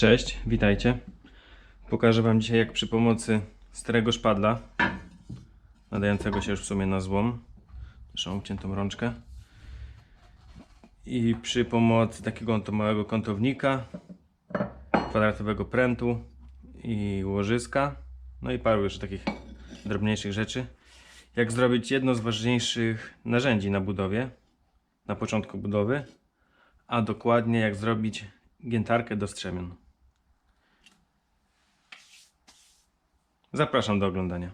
Cześć, witajcie. Pokażę Wam dzisiaj jak przy pomocy starego szpadla, nadającego się już w sumie na złom, zresztą obciętą rączkę, i przy pomocy takiego małego kątownika, kwadratowego prętu i łożyska, no i paru jeszcze takich drobniejszych rzeczy, jak zrobić jedno z ważniejszych narzędzi na budowie, na początku budowy, a dokładnie jak zrobić giętarkę do strzemion. Zapraszam do oglądania.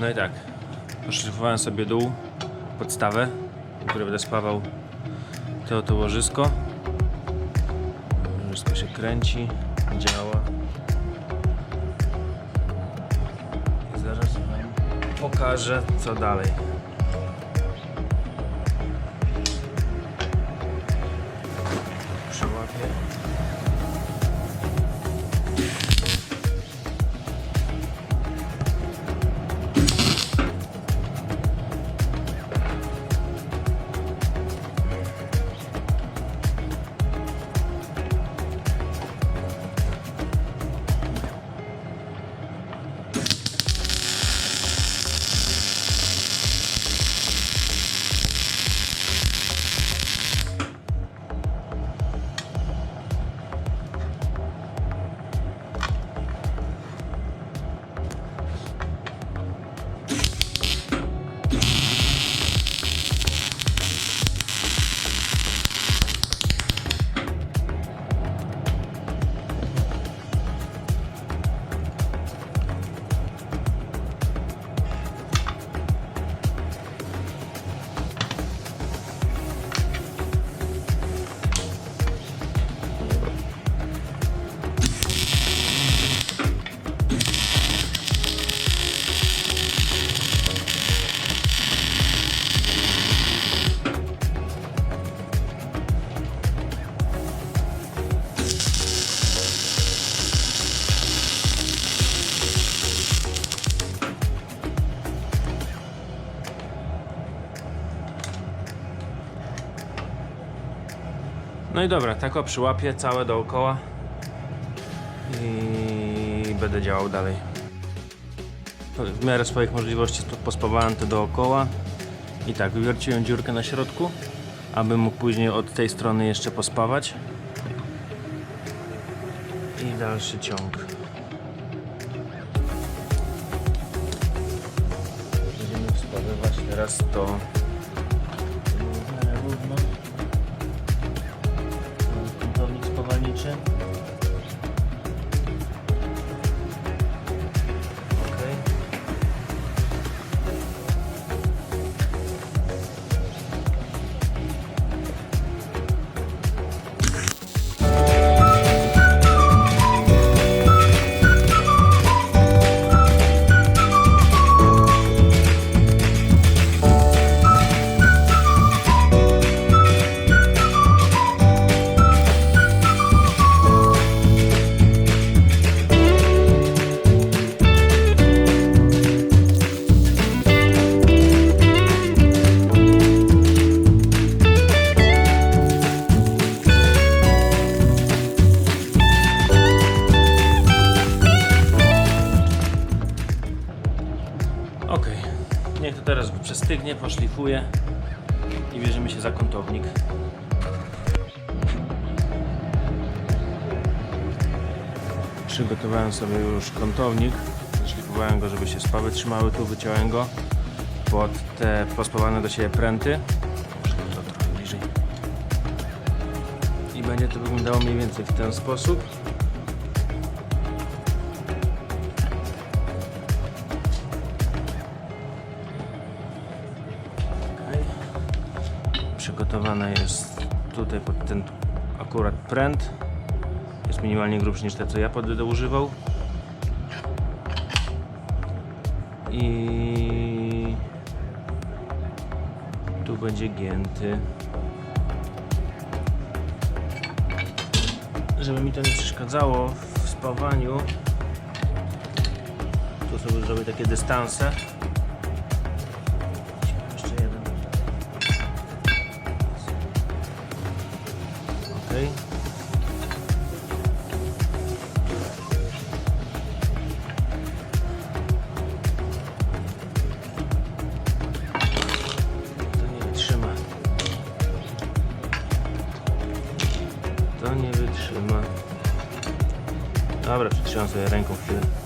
No i tak, poszlifowałem sobie dół, podstawę, w której będę spawał to oto łożysko. Łożysko się kręci, działa. I zaraz wam pokażę co dalej. No i dobra, tak o przyłapię całe dookoła i będę działał dalej. W miarę swoich możliwości sp- pospawałem to dookoła i tak, wywierciłem dziurkę na środku, aby mógł później od tej strony jeszcze pospawać i dalszy ciąg. Będziemy wspawywać teraz to attention. I bierzemy się za kątownik. Przygotowałem sobie już kątownik, szlifowałem go, żeby się spawy trzymały, tu wyciąłem go pod te pospawane do siebie pręty. To trochę bliżej. I będzie to wyglądało mniej więcej w ten sposób. Przygotowane jest tutaj pod ten akurat pręt. Jest minimalnie grubszy niż te, co ja będę używał. I tu będzie gięty. Żeby mi to nie przeszkadzało w spawaniu, tu sobie zrobię takie dystanse. Okej. To nie wytrzyma. To nie wytrzyma. Dobra, przytrzymam sobie ręką chwilę.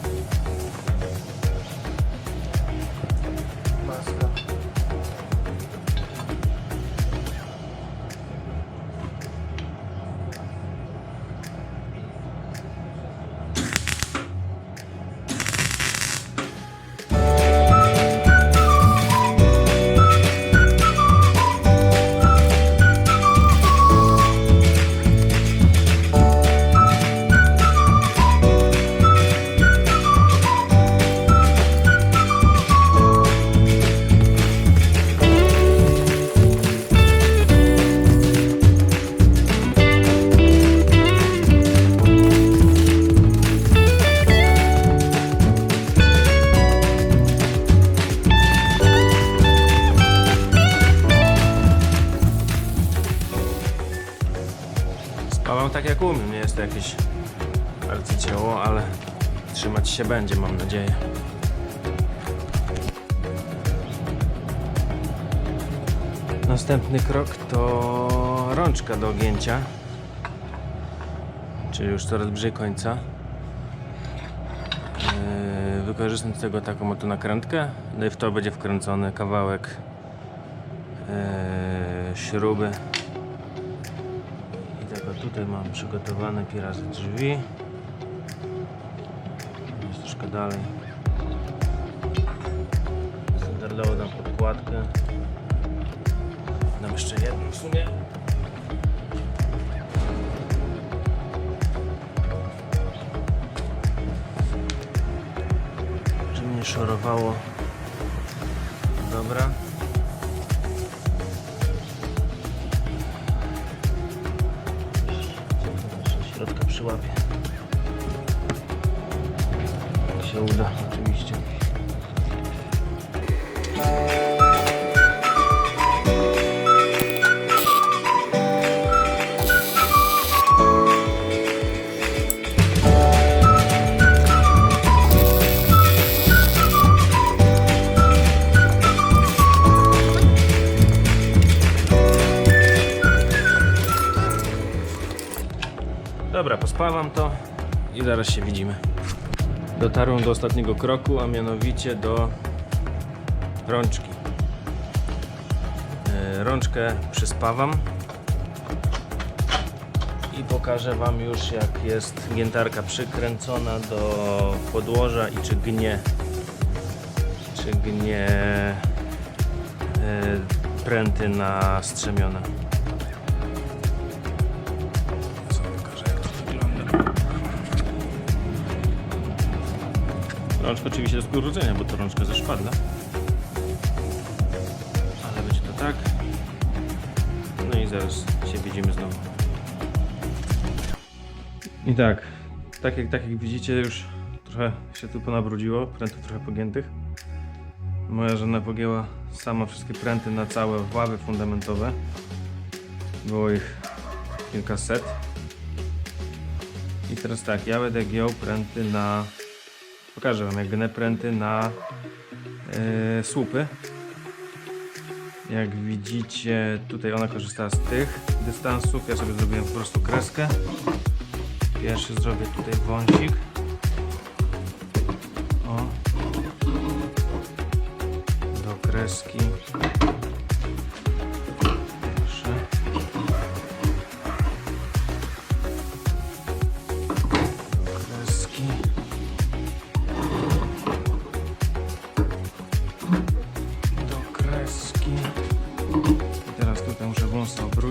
Jakieś arcydzieło, ale trzymać się będzie, mam nadzieję. Następny krok to rączka do ogięcia, czyli już coraz bliżej końca. Yy, Wykorzystam do tego taką oto nakrętkę, no i w to będzie wkręcony kawałek yy, śruby i tego tutaj mam przygotowane pirazy drzwi. Jest troszkę dalej. Standardowo dam podkładkę. Dam jeszcze jedną w sumie. Żeby nie szorowało. Dobra. Przyłapie. Jak się uda, Dobra, pospawam to i zaraz się widzimy. Dotarłem do ostatniego kroku, a mianowicie do rączki. E, Rączkę przyspawam i pokażę Wam już jak jest giętarka przykręcona do podłoża i czy gnie czy gnie e, pręty na strzemiona. Rączka oczywiście do skórudzenia, bo to rączka ze szpadla. Ale będzie to tak. No i zaraz się widzimy znowu. I tak, tak jak, tak jak widzicie już trochę się tu ponabrudziło, prętów trochę pogiętych. Moja żona pogięła sama wszystkie pręty na całe ławy fundamentowe. Było ich kilkaset. I teraz tak, ja będę giął pręty na... Pokażę wam jak gnę pręty na yy, słupy. Jak widzicie, tutaj ona korzystała z tych dystansów. Ja sobie zrobiłem po prostu kreskę. Pierwszy zrobię tutaj wąsik. O. Do kreski.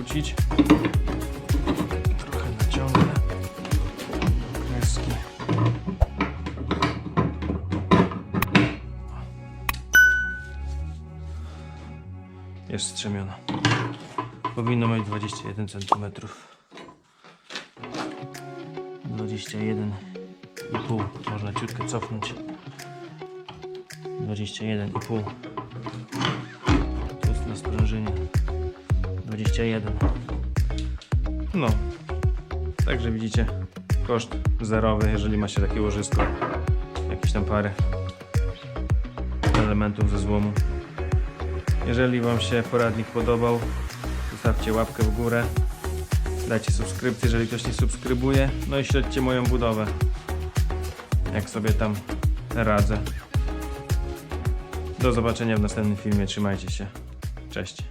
Wąsa obrócić. Trochę naciągnę. Kreski. jest strzemiona. Powinno mieć 21 cm. 21,5 można ciutkę cofnąć. 21,5 to jest na sprężynie 21 no także widzicie koszt zerowy jeżeli macie takie łożysko jakieś tam parę elementów ze złomu jeżeli wam się poradnik podobał zostawcie łapkę w górę dajcie subskrypcję jeżeli ktoś nie subskrybuje no i śledźcie moją budowę jak sobie tam radzę do zobaczenia w następnym filmie. Trzymajcie się. Cześć.